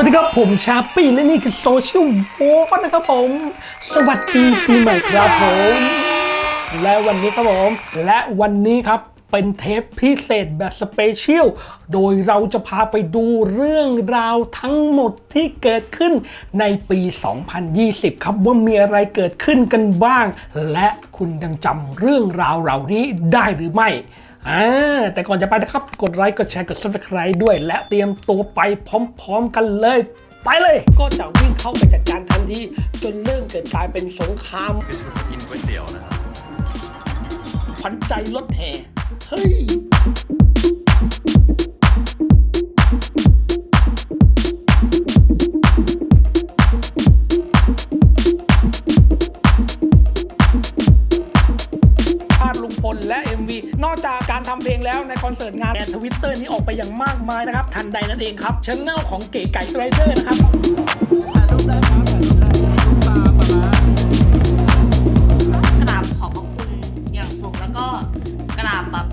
วัสดีครับผมชาปี้และนี่คือโซเชียลโวนะครับผม สวัสดีปีใหม่ครับผม และวันนี้ครับผม และวันนี้ครับเป็นเทปพิเศษแบบสเปเชียล โดยเราจะพาไปดูเรื่องราวทั้งหมดที่เกิดขึ้นในปี 2020 ครับว่ามีอะไรเกิดขึ้นกันบ้าง และคุณยังจำเรื่องราวเหล่านี้ได้หรือไม่ อ่าแต่ก่อนจะไปนะครับ กดไลค์ กดแชร์ กด subscribe ด้วย และเตรียมตัวไปพร้อมๆกันเลย ไปเลย ก็จะวิ่งเข้าไปจัดการทันทีจนเริ่มเกิดกลายเป็นสงครามคือชุดกินก๋วยเตี๋ยวนะครับขวัญใจรถแห่เฮ้ย ทำเพลงแล้วในคอนเสิร์ตงานแอนทวิตเตอร์นี้ออกไปอย่างมากมายนะครับ ทันใดนั่นเองครับช anel ของเก๋ไก่ไรเดอร์นะครับกราบขอบพระคุณอย่างสูงแล้วก็กราบแบบ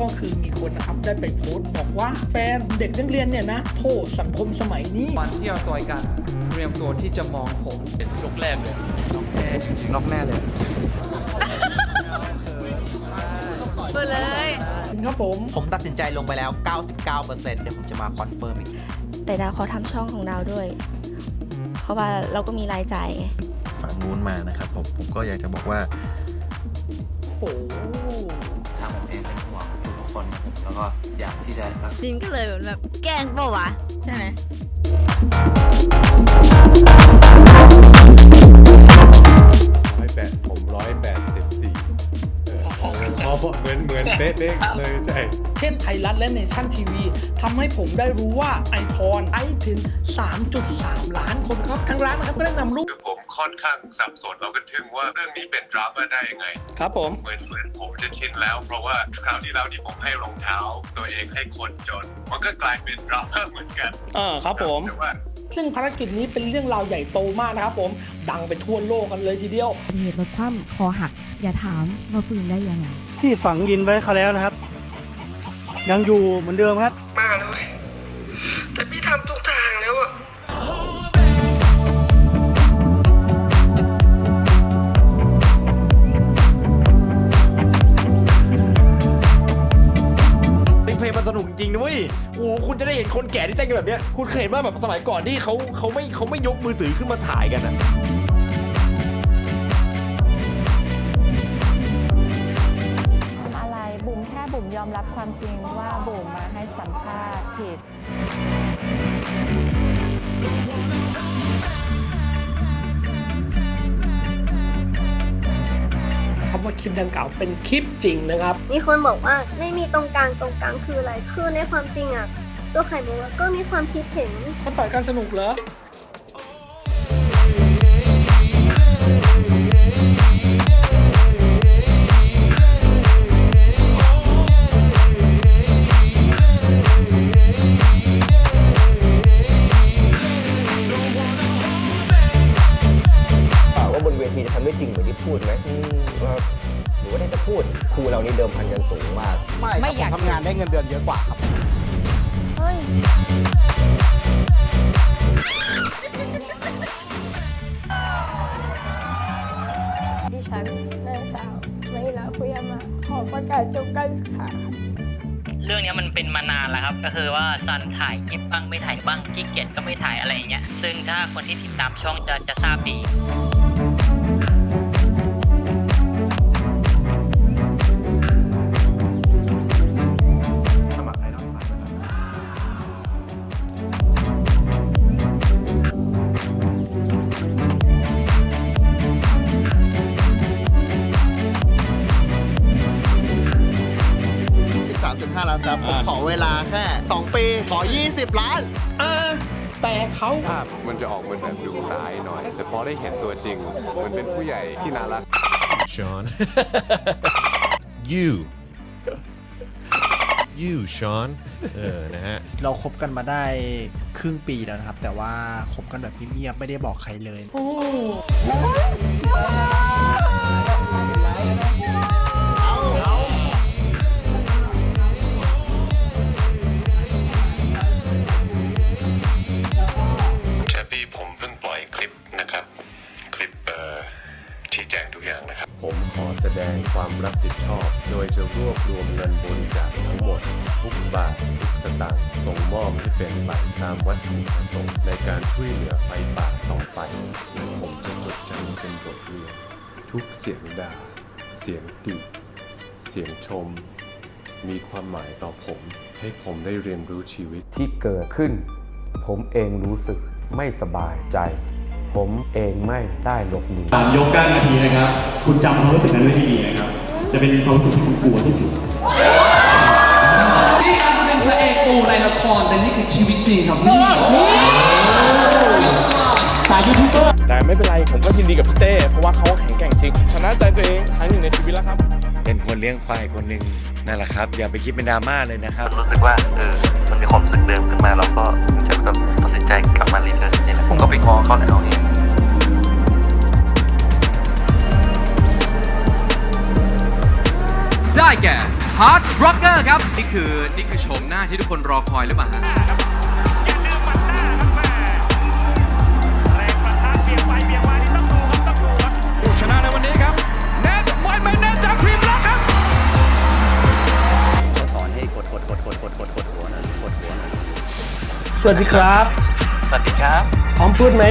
ก็คือมีคนนะครับได้ไปโพสต์บอกว่าแฟนเด็กนักเรียนเนี่ยนะโทษสังคมสมัยนี้วันที่เราต่อยกันเตรียมตัวที่จะมองผมเป็นลุกแรกเลยล็อกแน่เลย ครับผม ผมตัดสินใจลงไปแล้ว 99%เดี๋ยวผมจะมาคอนเฟิร์มอีกแต่ดาวเขาทำช่องของดาวด้วย เพราะว่าเราก็มีรายจ่ายไงฝั่งนู้นมานะครับผมผมก็อยากจะบอกว่าโอ้โหทางผมเองเป็นห่วงทุกๆคนครับผมแล้วก็อยากที่จะรัก ดินก็เลยเหมือนแบบแกล้งเปล่าวะ ใช่ไหม ร้อยแปดผมร้อยแปดสิบสี่ อ๋อเหมือนเหมือนเป๊ะๆเลยใช่เช่นไทยรัฐและเนชั่นทีวีทำให้ผมได้รู้ว่าไอพรไอถึง 3.3 ล้านคนครับทางร้านนะครับก็ได้นำรูปคือผมค่อนข้างสับสนแล้วก็ทึ่งว่าเรื่องนี้เป็นดราม่าได้ยังไง ครับผมเหมือนเหมือนผมจะชินแล้ว เพราะว่าคราวที่แล้วที่ผมให้รองเท้า ตัวเองให้คนจน มันก็กลายเป็นดราม่าเหมือนกันเออครับผมแต่ว่าซึ่งภารกิจนี้เป็นเรื่องราวใหญ่โตมากนะครับผมดังไปทั่วโลกกันเลยทีเดียวเหตุรถคว่ำคอหัก อย่าถามว่าฟื้นได้ยังไง ที่ฝังดินไว้เขาแล้วนะครับ ยังอยู่เหมือนเดิมครับ มาเลย แต่พี่ทำทุกทางแล้วอะเพลงมันสนุกจริงด้วยโอ้โหคุณจะได้เห็นคนแก่ที่เต้นกันแบบเนี้ย คุณเคยเห็นว่าแบบสมัยก่อนที่เขาเขาไม่เขาไม่ยกมือถือขึ้นมาถ่ายกันอะ ความจริงว่าบุ๋มมาให้สัมภาษณ์ผิดคำว่าคลิปดังกล่าวเป็นคลิปจริงนะครับ มีคนบอกว่าไม่มีตรงกลางตรงกลางคืออะไร คือในความจริงอะ ตัวไข่มุกอะก็มีความคิดเห็นเขาต่อยกันสนุกเหรอ จะทำได้จริงเหมือนที่พูดไหมว่าหรือว่าได้จะพูดครูเรานี่เดิมพันกันสูงมาก ไม่อยากทำงานได้เงินเดือนเยอะกว่าครับ เฮ้ย ดิฉันนางสาวไม่ลาพุยามาขอประกาศจบการศึกษาค่ะ เรื่องนี้มันเป็นมานานแล้วครับ ก็คือว่าซันถ่ายคลิปบ้างไม่ถ่ายบ้างขี้เกียจก็ไม่ถ่ายอะไรอย่างเงี้ยซึ่งถ้าคนที่ติดตามช่องจะจะทราบดี 13.5ล้านซับผมขอเวลาแค่ 2 ปี ขอ 20 ล้าน อ่าแต่เขาภาพมันจะออกมันแบบดูร้ายหน่อย แต่พอได้เห็นตัวจริง มันเป็นผู้ใหญ่ที่น่ารัก Sean you you Sean เออนะฮะ เราคบกันมาได้ครึ่งปีแล้วนะครับ แต่ว่าคบกันแบบเงียบๆไม่ได้บอกใครเลย โอ้ เป็นไปตามวัตถุประสงค์ในการช่วยเหลือไฟป่าต่อไป ผมจะจดจำเป็นบทเรียน ทุกเสียงด่า เสียงติ เสียงชม มีความหมายต่อผมให้ผมได้เรียนรู้ชีวิตที่เกิดขึ้น ผมเองรู้สึกไม่สบายใจ ผมเองไม่ได้หลบหนี ตามยกก้านนาทีนะครับ คุณจำความรู้สึกนั้นไว้ให้ดีนะครับ จะเป็นความรู้สึกที่คุณกลัวที่สุด ป็นพระเอกปูในละครแต่นี่คือชีวิตจริงครับนี่นี่สายยูทูบเบอร์แต่ไม่เป็นไร ผมก็ยินดีกับพี่เต้เพราะว่าเขาแข็งแกร่งจริง ชนะใจตัวเองครั้งหนึ่งในชีวิตแล้วครับ เป็นคนเลี้ยงควายคนหนึ่งนั่นแหละครับ อย่าไปคิดเป็นดราม่าเลยนะครับ รู้สึกว่าเออมันมีความรู้สึกเดิมขึ้นมาแล้วก็จะแบบตัดสินใจกลับมารีเทิร์นนี่แหละผมก็ไปงอเขาแล้วเนี่ยได้แก่ Hard Rocker ครับนี่คือนี่คือโฉมหน้าที่ทุกคนรอคอยหรือเปล่าฮะผู้ชนะในวันนี้ครับเนทไวแมนเนทจากทีมรักครับสอนให้กดกดกดกดกดกดกดหัวนะกดหัวนะสวัสดีครับ สวัสดีครับพร้อมพูดไหม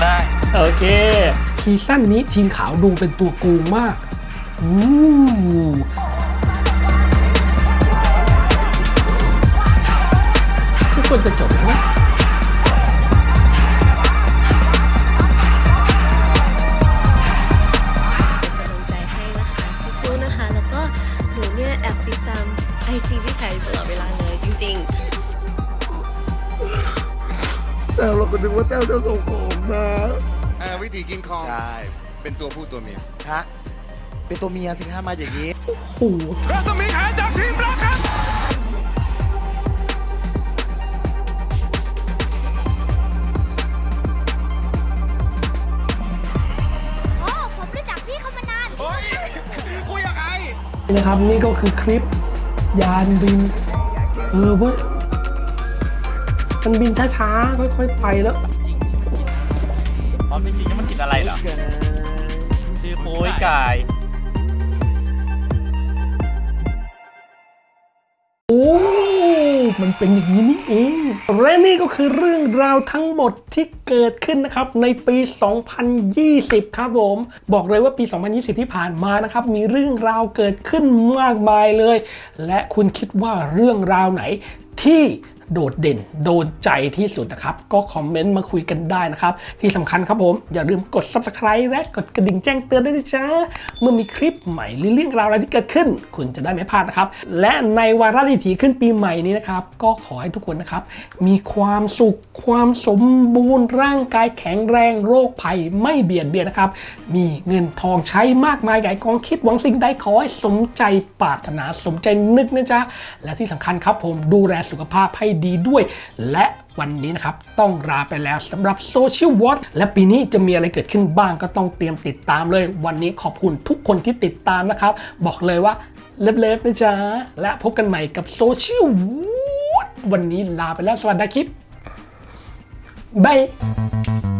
ได้โอเคซีซั่นนี้ทีมขาวดูเป็นตัวกูมาก อู้ ทุกคนจะจบแล้วนะกำลังใจให้นะคะสู้ๆนะคะแล้วก็หนูเนี่ยแอบติดตามไอจีพี่ไผ่ตลอดเวลาเลยจริงๆวิธีกินคองใช่ เป็นตัวผู้ตัวเมียฮะเป็นตัวเมียสิถ้ามาอย่างนี้โอ้โหรัศมีแข นะครับนี่ก็คือคลิป ยานบิน เออเว้ยมันบินช้าๆ ค่อยๆ ไปแล้ว ความเป็นจริงมันกินอะไรเหรอคือโป้ยไก่ โอ้ มันเป็นอย่างนี้นี่เองและนี่ก็คือเรื่องราวทั้งหมดที่เกิดขึ้นนะครับในปี 2020 ครับผม บอกเลยว่าปี 2020 ที่ผ่านมานะครับ มีเรื่องราวเกิดขึ้นมากมายเลย และคุณคิดว่าเรื่องราวไหนที่ โดดเด่น โดนใจที่สุดนะครับ ก็คอมเมนต์มาคุยกันได้นะครับ ที่สำคัญครับผม อย่าลืมกด subscribe และกดกระดิ่งแจ้งเตือนด้วยนะจ๊ะเมื่อมีคลิปใหม่หรือเรื่องราวอะไรที่เกิดขึ้น คุณจะได้ไม่พลาดนะครับ และในวาระดิถีขึ้นปีใหม่นี้นะครับ ก็ขอให้ทุกคนนะครับ มีความสุขความสมบูรณ์ร่างกายแข็งแรงโรคภัยไม่เบียดเบียนนะครับ มีเงินทองใช้มากมายใหญ่กองคิดหวังสิ่งใดขอให้สมใจปรารถนาสมใจนึกนะจ๊ะและที่สำคัญครับผมดูแลสุขภาพให้ดีด้วย และวันนี้นะครับ ต้องลาไปแล้วสำหรับโซเชียลวอทและปีนี้จะมีอะไรเกิดขึ้นบ้างก็ต้องเตรียมติดตามเลย วันนี้ขอบคุณทุกคนที่ติดตามนะครับ บอกเลยว่าเลิฟๆนะจ๊ะ และพบกันใหม่กับโซเชียลวอทวันนี้ลาไปแล้วสวัสดีครับบาย